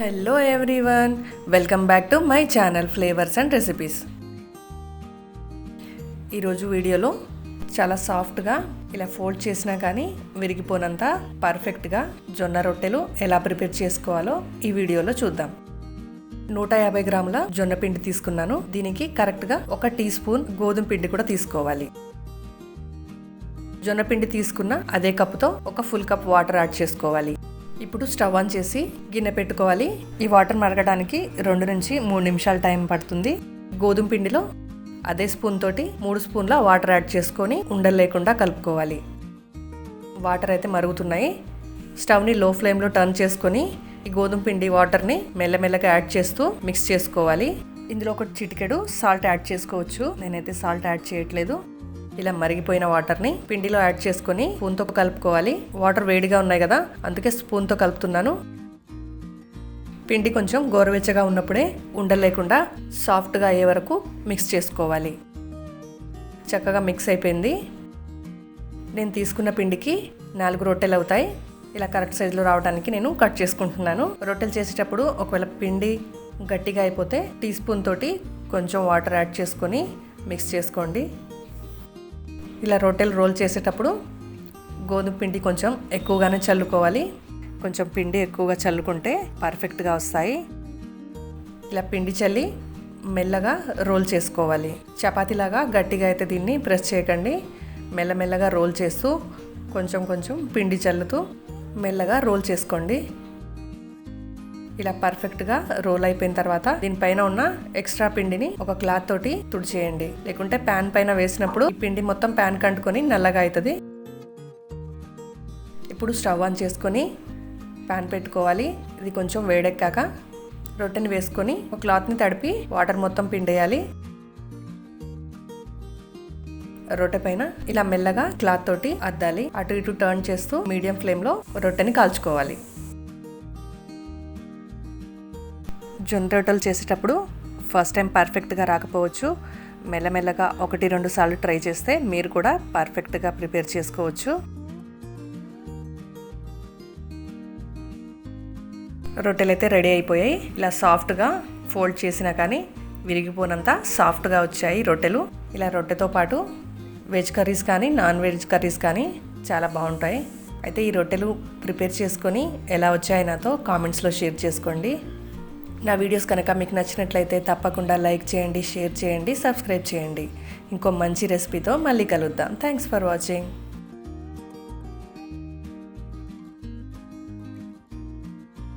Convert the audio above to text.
Hello everyone welcome back to my channel flavours and recipes ఈరోజు వీడియోలో చాలా సాఫ్ట్గా ఇలా ఫోల్డ్ చేసినా కానీ విరిగిపోనంత పర్ఫెక్ట్గా జొన్న రొట్టెలు ఎలా ప్రిపేర్ చేసుకోవాలో ఈ వీడియోలో చూద్దాం. నూట యాభై గ్రాముల జొన్న పిండి తీసుకున్నాను. దీనికి కరెక్ట్గా ఒక టీ స్పూన్ గోధుమ పిండి కూడా తీసుకోవాలి. జొన్న పిండి తీసుకున్న అదే కప్పుతో ఒక ఫుల్ కప్ వాటర్ యాడ్ చేసుకోవాలి. ఇప్పుడు స్టవ్ ఆన్ చేసి గిన్నె పెట్టుకోవాలి. ఈ వాటర్ మరగడానికి రెండు నుంచి మూడు నిమిషాల టైం పడుతుంది. గోధుమ పిండిలో అదే స్పూన్ తోటి మూడు స్పూన్ల వాటర్ యాడ్ చేసుకొని ఉండలు లేకుండా కలుపుకోవాలి. వాటర్ అయితే మరుగుతున్నాయి. స్టవ్ని లో ఫ్లేమ్లో టర్న్ చేసుకొని ఈ గోధుమ పిండి వాటర్ని మెల్లమెల్లగా యాడ్ చేస్తూ మిక్స్ చేసుకోవాలి. ఇందులో ఒక చిటికెడు సాల్ట్ యాడ్ చేసుకోవచ్చు. నేనైతే సాల్ట్ యాడ్ చేయట్లేదు. ఇలా మరిగిపోయిన వాటర్ని పిండిలో యాడ్ చేసుకొని స్పూన్తో కలుపుకోవాలి. వాటర్ వేడిగా ఉన్నాయి కదా అందుకే స్పూన్తో కలుపుతున్నాను. పిండి కొంచెం గోరువెచ్చగా ఉన్నప్పుడే ఉండలేకుండా సాఫ్ట్గా అయ్యే వరకు మిక్స్ చేసుకోవాలి. చక్కగా మిక్స్ అయిపోయింది. నేను తీసుకున్న పిండికి నాలుగు రొట్టెలు అవుతాయి. ఇలా కరెక్ట్ సైజులో రావడానికి నేను కట్ చేసుకుంటున్నాను. రొట్టెలు చేసేటప్పుడు ఒకవేళ పిండి గట్టిగా అయిపోతే టీ స్పూన్ తోటి కొంచెం వాటర్ యాడ్ చేసుకొని మిక్స్ చేసుకోండి. ఇలా రొట్టెలు రోల్ చేసేటప్పుడు గోధుమ పిండి కొంచెం ఎక్కువగానే చల్లుకోవాలి. కొంచెం పిండి ఎక్కువగా చల్లుకుంటే పర్ఫెక్ట్గా వస్తాయి. ఇలా పిండి చల్లి మెల్లగా రోల్ చేసుకోవాలి. చపాతీలాగా గట్టిగా అయితే దీన్ని ప్రెస్ చేయకండి. మెల్లమెల్లగా రోల్ చేస్తూ కొంచెం కొంచెం పిండి చల్లుతూ మెల్లగా రోల్ చేసుకోండి. ఇలా పర్ఫెక్ట్గా రోల్ అయిపోయిన తర్వాత దీనిపైన ఉన్న ఎక్స్ట్రా పిండిని ఒక క్లాత్ తోటి తుడిచేయండి. లేకుంటే ప్యాన్ పైన వేసినప్పుడు ఈ పిండి మొత్తం ప్యాన్ కంటుకొని నల్లగా అవుతుంది ఇప్పుడు స్టవ్ ఆన్ చేసుకొని ప్యాన్ పెట్టుకోవాలి. ఇది కొంచెం వేడెక్కాక రొట్టెని వేసుకొని ఒక క్లాత్ని తడిపి వాటర్ మొత్తం పిండేయాలి. రొట్టె పైన ఇలా మెల్లగా క్లాత్ తోటి అద్దాలి. అటు ఇటు టర్న్ చేస్తూ మీడియం ఫ్లేమ్లో రొట్టెని కాల్చుకోవాలి. జొన్న రొట్టెలు చేసేటప్పుడు ఫస్ట్ టైం పర్ఫెక్ట్గా రాకపోవచ్చు. మెల్లమెల్లగా ఒకటి రెండు సార్లు ట్రై చేస్తే మీరు కూడా పర్ఫెక్ట్గా ప్రిపేర్ చేసుకోవచ్చు. రొట్టెలు అయితే రెడీ అయిపోయాయి. ఇలా సాఫ్ట్గా ఫోల్డ్ చేసినా కానీ విరిగిపోనంత సాఫ్ట్గా వచ్చాయి రొట్టెలు. ఇలా రొట్టెతో పాటు వెజ్ కర్రీస్ కానీ నాన్ వెజ్ కర్రీస్ కానీ చాలా బాగుంటాయి. అయితే ఈ రొట్టెలు ప్రిపేర్ చేసుకొని ఎలా వచ్చాయి నాతో కామెంట్స్లో షేర్ చేసుకోండి. నా వీడియోస్ కనుక మీకు నచ్చినట్లయితే తప్పకుండా లైక్ చేయండి షేర్ చేయండి సబ్స్క్రైబ్ చేయండి. ఇంకో మంచి రెసిపీతో మళ్ళీ కలుద్దాం. Thanks for watching